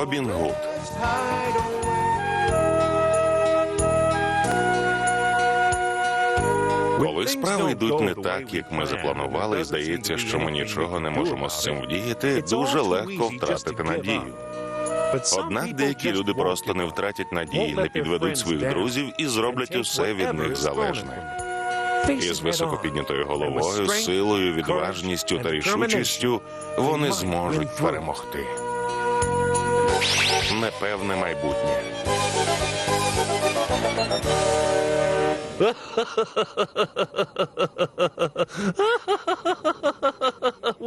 Робін Гуд. Коли справи йдуть не так, як ми запланували, і здається, що ми нічого не можемо з цим вдіяти, дуже легко втратити надію. Однак деякі люди просто не втратять надії, не підведуть своїх друзів і зроблять усе від них залежне. Із високо піднятою головою, силою, відважністю та рішучістю вони зможуть перемогти. Непевне майбутнє.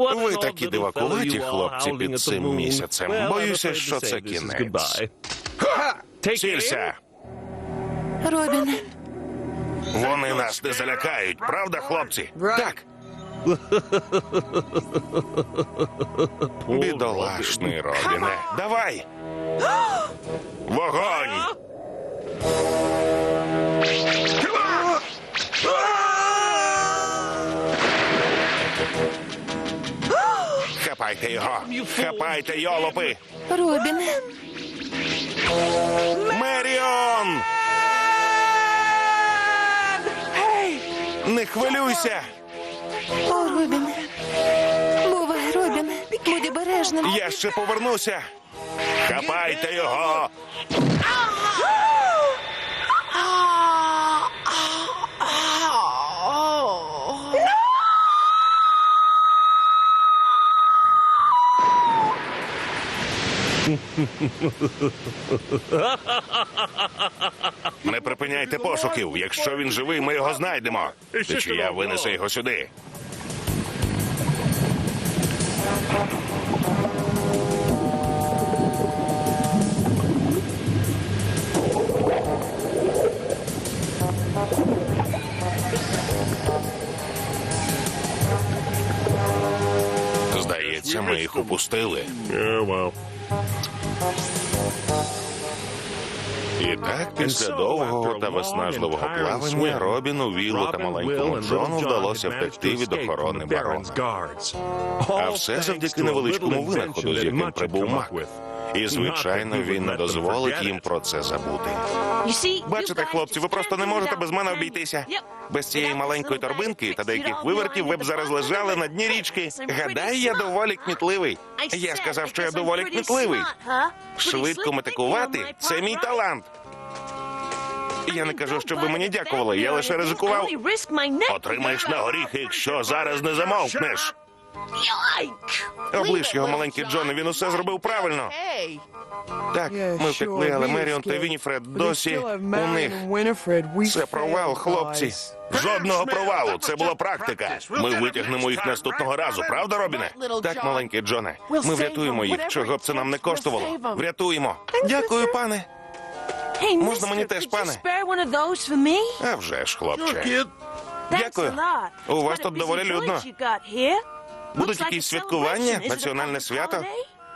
Ви такі дивакуваті, хлопці, під цим місяцем. Боюся, що це кінець. Сілься! Робіне, Вони нас не залякають, правда, хлопці? Так. Бідолашний Робіне. Давай! Вогонь! Хапайте його! Хапайте, йолопи! Робіне, Меріон! Не хвилюйся! О, Робіне. Бувай, Робіне, будь обережним. Я ще повернуся! Хапайте його! Не припиняйте пошуків. Якщо він живий, ми його знайдемо. Течія винесе його сюди. Здається, ми їх упустили. І так, після довгого та виснажливого плавання Робіну, Вілу та маленькому Джону вдалося втекти від охорони барона. А все завдяки невеличкому винаходу, з яким прибув Мак. І, звичайно, він не дозволить їм про це забути. Бачите, хлопці, ви просто не можете без мене обійтися. Без цієї маленької торбинки та деяких вивертів ви б зараз лежали на дні річки. Гадаю, я доволі кмітливий. Я сказав, що я доволі кмітливий. Швидко метикувати це мій талант. Я не кажу, щоб ви мені дякували, я лише ризикував. Отримаєш на горіхи, якщо зараз не замовкнеш. Облиш його, маленький Джон, він усе зробив правильно. Так, ми втекли, але Меріон та Вініфред досі у них. Це провал, хлопці. Жодного провалу. Це була практика. Ми витягнемо їх наступного разу, правда, Робіне? Так, маленький Джоне. Ми врятуємо їх, чого б це нам не коштувало. Врятуємо. Дякую, пане. Можна мені теж, пане? А вже ж, хлопче. Дякую. У вас тут доволі людно. Будуть якісь святкування, національне свято?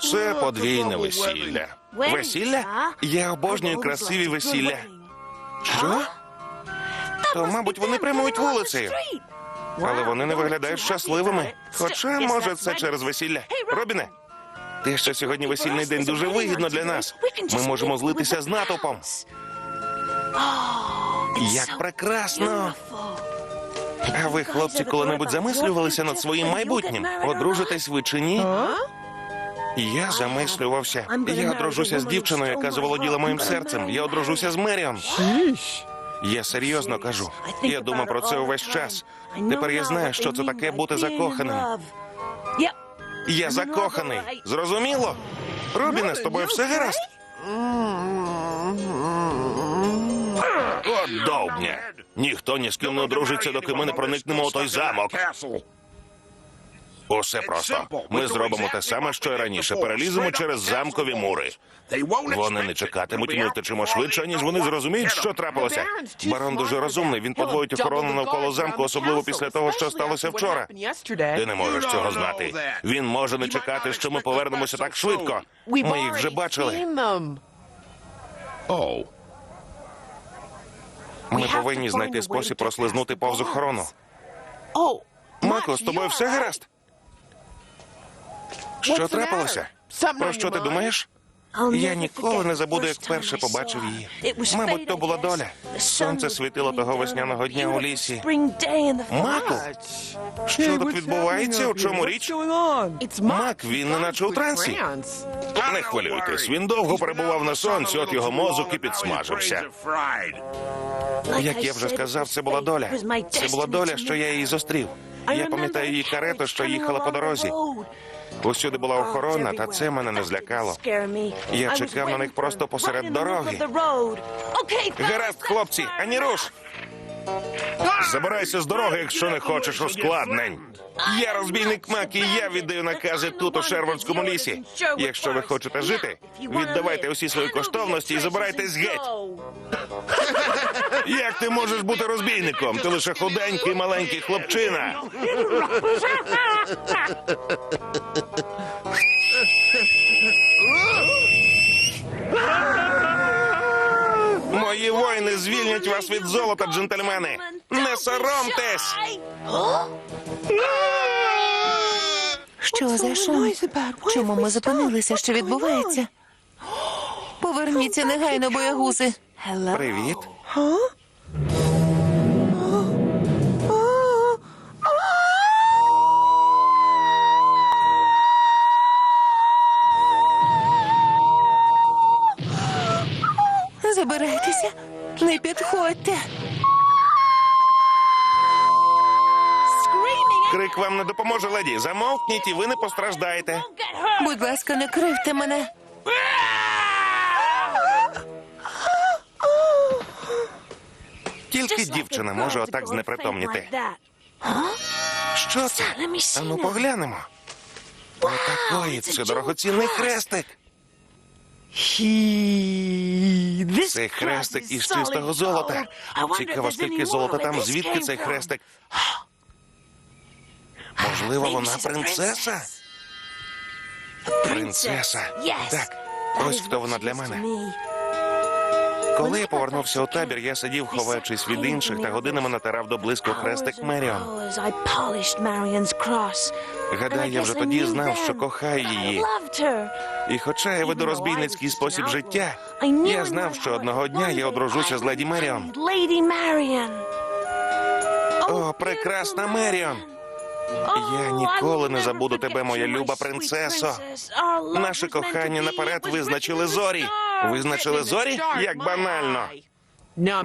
Це подвійне весілля. Весілля? Я обожнюю красиві весілля. Що? То, мабуть, вони прямують вулицею. Але вони не виглядають щасливими. Хоча, може, це через весілля. Робіне, те, що сьогодні весільний день дуже вигідно для нас. Ми можемо злитися з натовпом. Як прекрасно! А ви, хлопці, коли-небудь замислювалися над своїм майбутнім? Одружитесь ви чи ні? Я замислювався. Я одружуся з дівчиною, яка заволоділа моїм серцем. Я одружуся з Меріон. Я серйозно кажу. Я думав про це увесь час. Тепер я знаю, що це таке бути закоханим. Я закоханий. Зрозуміло? Робіне, з тобою все гаразд? От довбня. Ніхто ні з ким не одружиться, доки ми не проникнемо у той замок. Усе просто. Ми зробимо те саме, що й раніше. Переліземо через замкові мури. Вони не чекатимуть, ми втечемо швидше, ніж вони зрозуміють, що трапилося. Барон дуже розумний. Він подвоїть охорону навколо замку, особливо після того, що сталося вчора. Ти не можеш цього знати. Він може не чекати, що ми повернемося так швидко. Ми їх вже бачили. Ми повинні знайти спосіб прослизнути повз охорону. Мако, з тобою все гаразд? Що трапилося? Про що ти думаєш? Я ніколи не забуду, як перше побачив її. Мабуть, то була доля. Сонце світило того весняного дня у лісі. Маку? Що тут відбувається? У чому річ? Мак, він неначе у трансі. Не хвилюйтесь, він довго перебував на сонці, от його мозок і підсмажився. Як я вже сказав, це була доля. Це була доля, що я її зустрів. Я пам'ятаю її карету, що їхала по дорозі. Усюди була охорона, та це мене не злякало. Я чекав на них просто посеред дороги. Гаразд, хлопці, ані руш! Забирайся з дороги, якщо не хочеш ускладнень. Я розбійник Мак, і я віддаю накази тут, у Шервонському лісі. Якщо ви хочете жити, віддавайте усі свої коштовності і забирайтесь геть. Як ти можеш бути розбійником? Ти лише худенький маленький хлопчина. Мої воїни звільнять вас від золота, джентльмени. Не соромтесь. Що за шум? Чому ми зупинилися? Що відбувається? Поверніться негайно, боягузи. Привіт. Забирайтеся, не підходьте. Крик вам не допоможе, леді. Замовкніть, і ви не постраждаєте. Будь ласка, не кривте мене. Тільки дівчина може отак знепритомніти. Що це? Ану поглянемо. Отакої, це дорогоцінний хрестик. Цей хрестик із чистого золота. Цікаво, скільки золота там, звідки цей хрестик? Можливо, вона принцеса? Принцеса. Так, ось хто вона для мене. Коли я повернувся у табір, я сидів, ховаючись від інших, та годинами натирав до блиску хрестик Меріон. Гадаю, я вже тоді знав, що кохаю її. І хоча я веду розбійницький спосіб життя, я знав, що одного дня я одружуся з леді Меріон. О, прекрасна Меріон! Я ніколи не забуду тебе, моя люба принцесо. Наше кохання наперед визначили зорі. Визначили зорі? Як банально.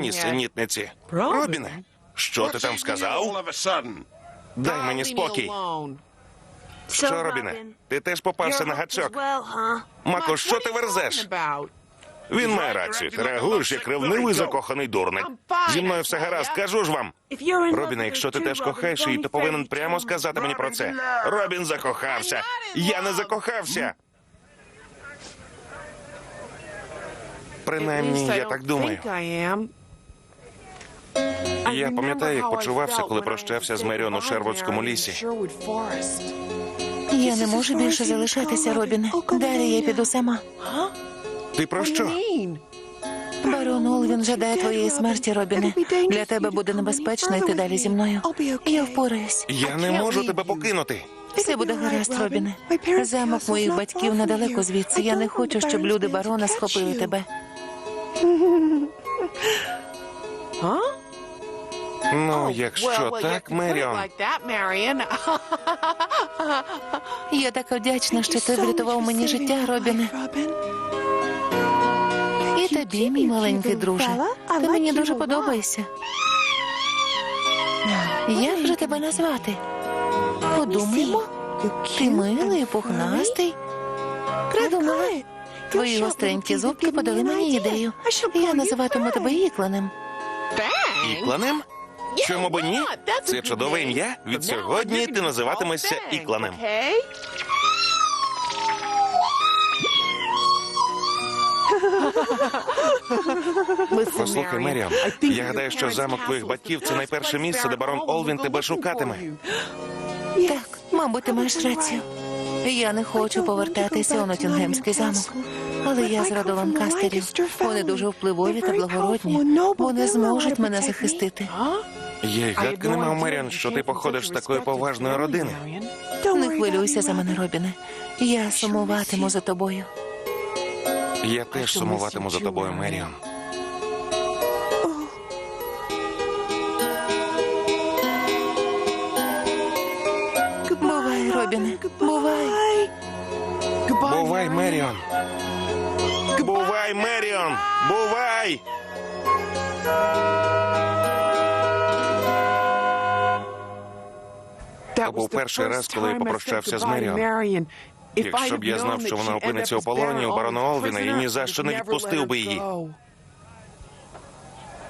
Нісенітниці. Робіне, що ти там сказав? Дай мені спокій. Що, Робіне? Ти теж попався на гачок. Мако, що ти верзеш? Він має рацію. Ти реагуєш як ревнивий закоханий дурник. Зі мною все гаразд, кажу ж вам. Робіне, якщо ти теж кохаєш її, то повинен прямо сказати мені про це. Робін закохався. Я не закохався. Принаймні, я так думаю. Я пам'ятаю, як почувався, коли прощався з Меріон у Шервудському лісі. Я не можу більше залишатися, Робіне. Далі я піду сама. Ти про що? Барон Олвін жадає твоєї смерті, Робіне. Для тебе буде небезпечно йти далі зі мною. Я впораюсь. Я не можу тебе покинути. Все буде гаразд, Робіне. Замок моїх батьків недалеко звідси. Я не хочу, щоб люди барона схопили тебе. Ну, якщо так, Меріон. Я така вдячна, що ти врятував мені життя, Робіне. І тобі, мій маленький друже. Ти мені дуже подобаєшся. Як же тебе назвати? Подумаємо. Ти милий, пухнастий. Придумала. Твої гостренькі зубки подали мені ідею. Я називатиму тебе Ікленем. Ікланем? Чому б ні? Це чудове ім'я. Від сьогодні ти називатимешся Ікланем. Послухай, Меріон, я гадаю, що замок твоїх батьків це найперше місце, де барон Олвін тебе шукатиме. Так, мабуть, ти маєш рацію. Я не хочу повертатися у Нотінгемський замок. Але я з роду Ланкастерів. Вони дуже впливові та благородні. Вони зможуть мене захистити. Я й гадки не мав, Меріон, що ти походиш з такої поважної родини. Не хвилюйся за мене, Робіне. Я сумуватиму за тобою. Я теж сумуватиму за тобою, Меріон. Бувай, Робіне. Бувай, Меріон. Бувай, Меріон. Бувай. То був перший раз, коли я попрощався з Меріон. Якщо б я знав, що вона опиниться у полоні у барона Олвіна, я ні за що не відпустив би її.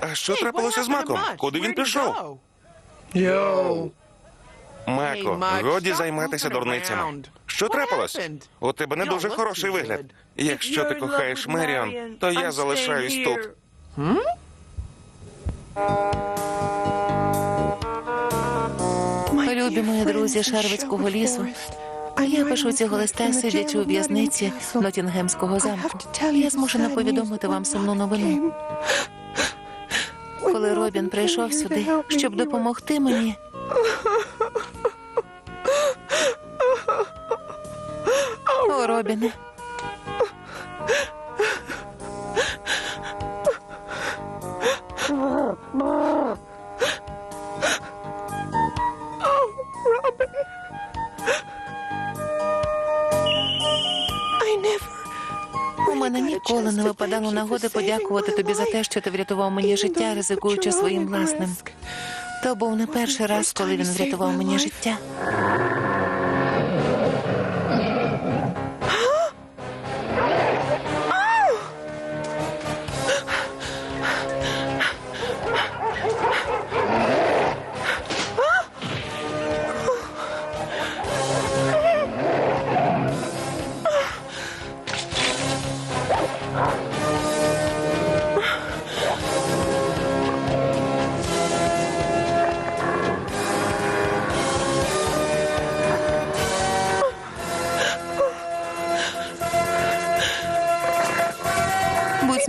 А що трапилося з Маком? Куди він пішов? Мако, годі займатися дурницями. Що трапилось? У тебе не дуже хороший вигляд. Якщо ти кохаєш Меріон, то я залишаюсь тут. Любі мої друзі Шарвицького лісу. А Я пишу цього листа, сидячи у в'язниці Нотінгемського замку. Я змушена повідомити вам сумну новину. Коли Робін прийшов сюди, щоб допомогти мені. О, Робіне. У мене ніколи не випадало нагоди подякувати тобі за те, що ти врятував мені життя, ризикуючи своїм власним. То був не перший раз, коли він врятував мені життя.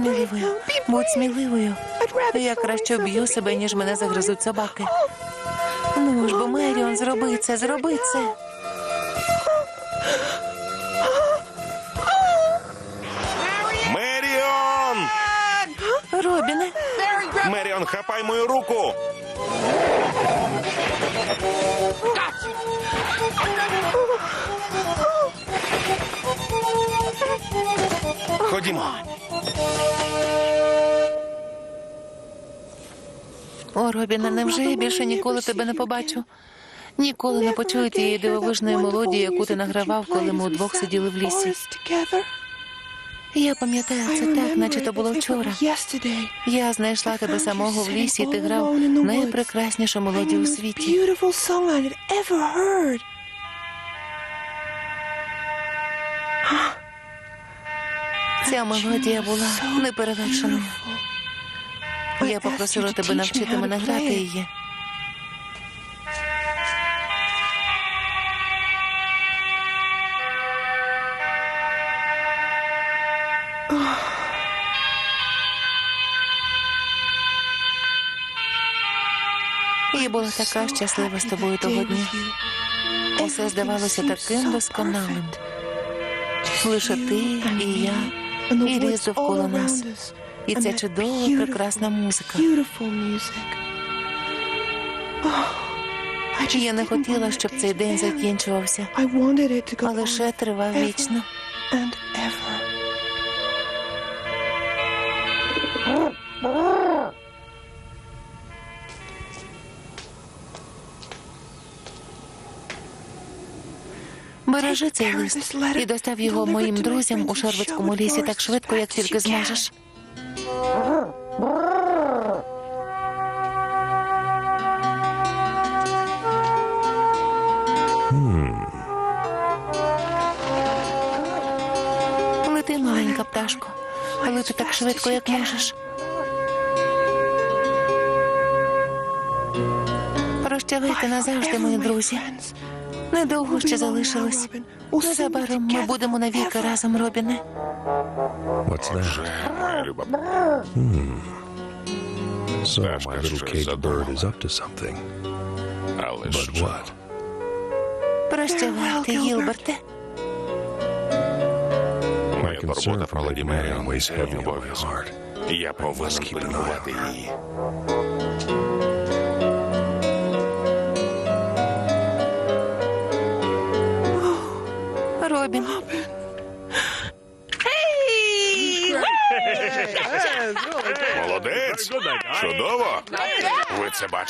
Сміливою, будь сміливою. Я краще вб'ю себе, ніж мене загризуть собаки. Ну ж бо, Меріон, зроби це, зроби це. Меріон! Робіне, Меріон, хапай мою руку! Ходімо. О, Робіне, невже я більше ніколи тебе не побачу? Ніколи не почую тієї дивовижної мелодії, яку ти награвав, коли ми удвох сиділи в лісі. Я пам'ятаю це так, наче то було вчора. Я знайшла тебе самого в лісі, і ти грав найпрекраснішу мелодію у світі. Ця мелодія була неперевершеною. Я попросила тебе навчити мене грати її. Я була така щаслива з тобою того дня. Усе здавалося таким досконалим. Лише ти і я, і ліс довкола нас. І ця чудова, прекрасна музика. Я не хотіла, щоб цей день закінчувався, а лише тривав вічно. Бережи цей лист і достав його моїм друзям у Шервицькому лісі так швидко, як тільки зможеш. Лети, маленька пташко, лети так швидко, як можеш. Прощавайте назавжди, мої друзі. Недовго ще залишилось. Незабаром ми будемо навіки разом, Робіне. That? Вже, моя люба. So my little caged bird is up to something. Але But що? what? Прощавайте, Гілберте. Моя турбота про леді обов'язок. Я повинен пильнувати її.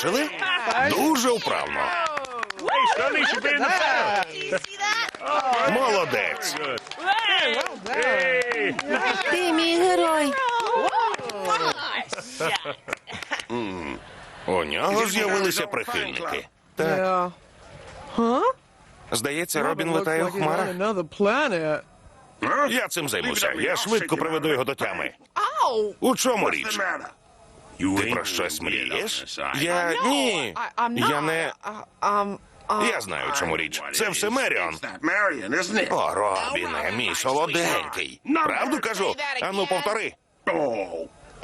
Бачили? Дуже вправно. Молодець! ти мій герой. У нього з'явилися прихильники. Так, здається, Робін летає у хмарах. Я цим займуся. Я швидко приведу його до тями. У чому річ? Ти про щось мрієш? Я ні. Я не. Um. Я знаю, в чому річ. Це все Меріон. О, Робіне, мій солоденький. Правду кажу? Ану, повтори.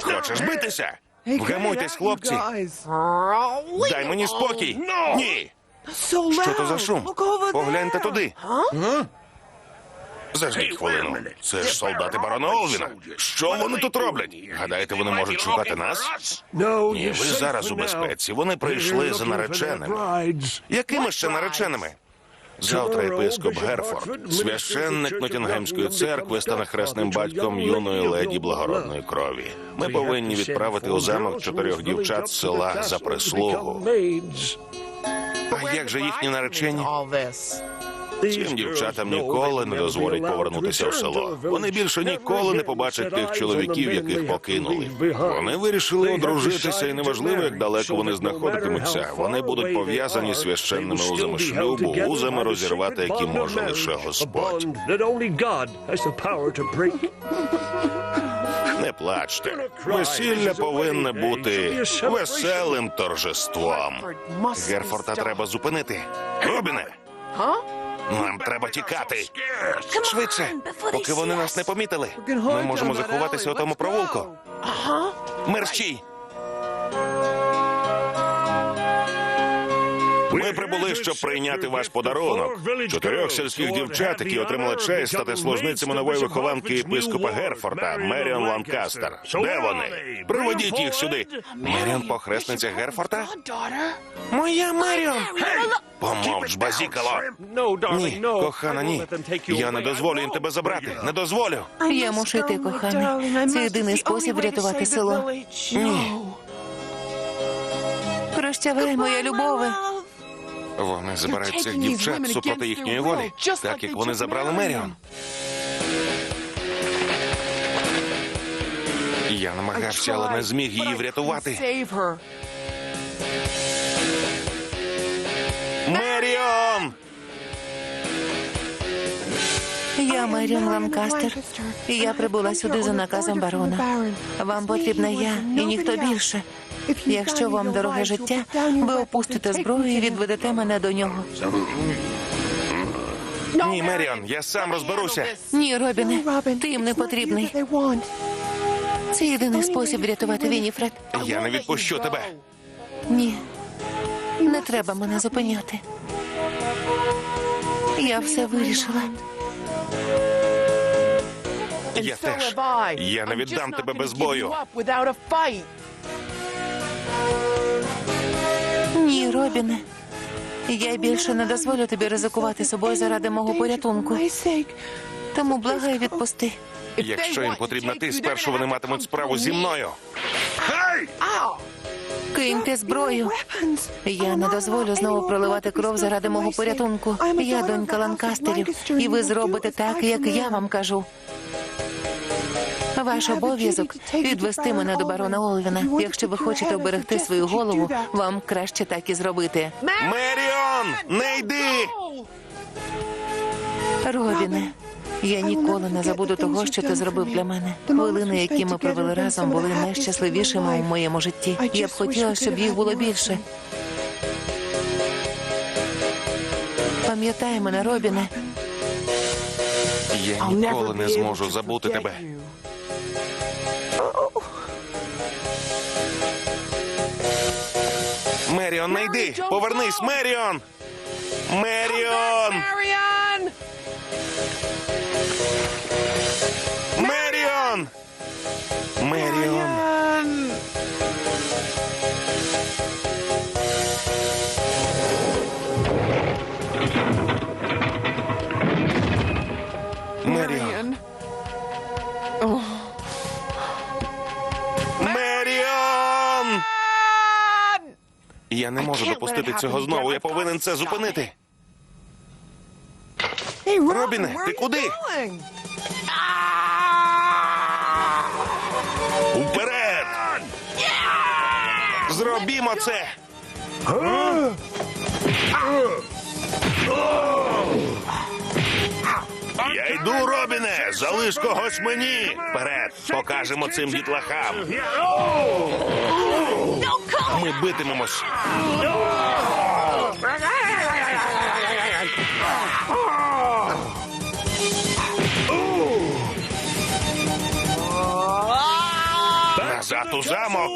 Хочеш битися? Вгамуйтесь, хлопці. Дай мені спокій. Ні. Що то за шум? Погляньте туди. Заждіть хвилину. Це ж солдати барона Олвіна. Що вони тут роблять? Гадаєте, вони можуть шукати нас? Ні, ви зараз у безпеці. Вони прийшли за нареченими. Якими ще нареченими? Завтра єпископ Герфорд, священник Нотінгемської церкви, стане хресним батьком юної леді благородної крові. Ми повинні відправити у замок чотирьох дівчат з села за прислугу. А як же їхні наречені? Цим дівчатам ніколи не дозволять повернутися в село. Вони більше ніколи не побачать тих чоловіків, яких покинули. Вони вирішили одружитися, і неважливо, як далеко вони знаходитимуться. Вони будуть пов'язані священними узами шлюбу, узами розірвати, які може лише Господь. Не плачте. Весілля повинне бути веселим торжеством. Герфорда треба зупинити. Робіне, нам треба тікати. Швидше, поки вони нас не помітили. Ми можемо заховатися у тому провулку. Мерщій. Ми прибули, щоб прийняти ваш подарунок. Чотирьох сільських дівчат, які отримали честь стати служницями нової вихованки єпископа Герфорда, Меріон Ланкастер. Де вони? Приведіть їх сюди. Меріон похресниця Герфорда? Моя Меріон! Помовч, базікало! Ні, кохана, ні. Я не дозволю їм тебе забрати. Не дозволю. Я мушу йти, коханий. Це єдиний спосіб врятувати село. Ні. Прощавай, моя любове. Вони забирають цих дівчат супроти їхньої волі, так як вони забрали Меріон. Я намагався, але не зміг її врятувати. Меріон! Я Меріон Ланкастер. І я прибула сюди за наказом барона. Вам потрібна я і ніхто більше. Якщо вам дороге життя, ви опустите зброю і відведете мене до нього. Ні, Меріон, я сам розберуся. Ні, Робіне, ти їм не потрібний. Це єдиний спосіб врятувати Вініфред. Я не відпущу тебе. Ні, не треба мене зупиняти. Я все вирішила. Я теж. Я не віддам тебе без бою. Ні, Робіне. Я більше не дозволю тобі ризикувати собою заради мого порятунку. Тому благаю, відпусти. Якщо їм потрібна ти, спершу вони матимуть справу зі мною. Киньте зброю. Я не дозволю знову проливати кров заради мого порятунку. Я донька Ланкастерів, і ви зробите так, як я вам кажу. Ваш обов'язок відвести мене до барона Олвіна. Якщо ви хочете оберегти свою голову, вам краще так і зробити. Меріон! Не йди! Робіне, я ніколи не забуду того, що ти зробив для мене. Хвилини, які ми провели разом, були найщасливішими у моєму житті. Я б хотіла, щоб їх було більше. Пам'ятай мене, Робіне. Я ніколи не зможу забути тебе. Меріон, не йди! Повернись, Меріон! Меріон! Меріон! Меріон! Меріон! Можу допустити цього знову. Я повинен це зупинити. Робіне, ти куди? Уперед! Зробімо це! Я йду, Робіне! Залиш когось мені! Вперед! Покажемо цим дітлахам! Ми битимемось! Назад у замок!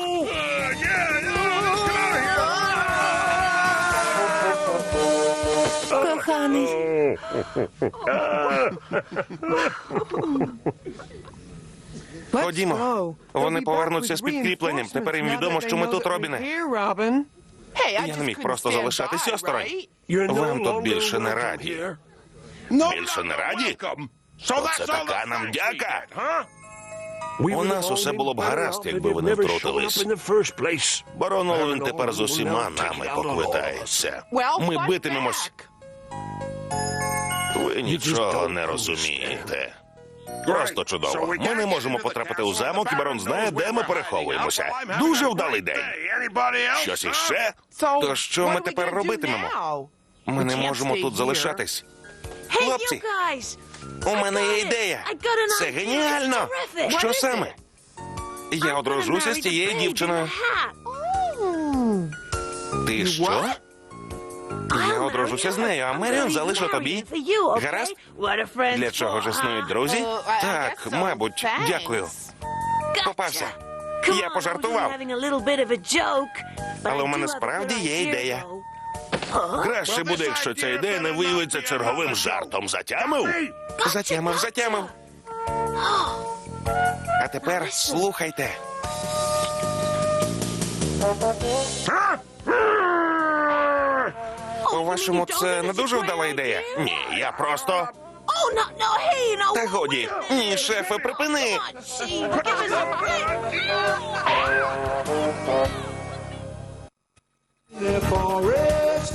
Коханий, Ходімо. Вони повернуться з підкріпленням. Тепер їм відомо, що ми тут, Робіне. Я не міг просто залишатись осторонь. Вам тут більше не раді. Більше не раді? Оце така нам дяка. У нас усе було б гаразд, якби ви не втрутились. Барон Олвін тепер з усіма нами поквитається. Ми битимемось. Ви нічого не розумієте. Просто чудово. Ми не можемо потрапити у замок, і барон знає, де ми переховуємося. Дуже вдалий день. Щось іще? То що ми тепер робитимемо? Ми не можемо тут залишатись. Хлопці, у мене є ідея. Це геніально. Що саме? Я одружуся з тією дівчиною. Ти що? Я одружуся з нею, а Меріон залишу тобі. Гаразд? Для чого ж існують друзі? I- I Так, мабуть, дякую. Попався. Я пожартував. Але у мене справді є ідея. Краще буде, якщо ця ідея не виявиться черговим жартом. Затямив? Затямив, затямив. А тепер слухайте. По-вашому, це не дуже вдала ідея? Ні, я просто. Та годі. Ні, шефе, припини. The forest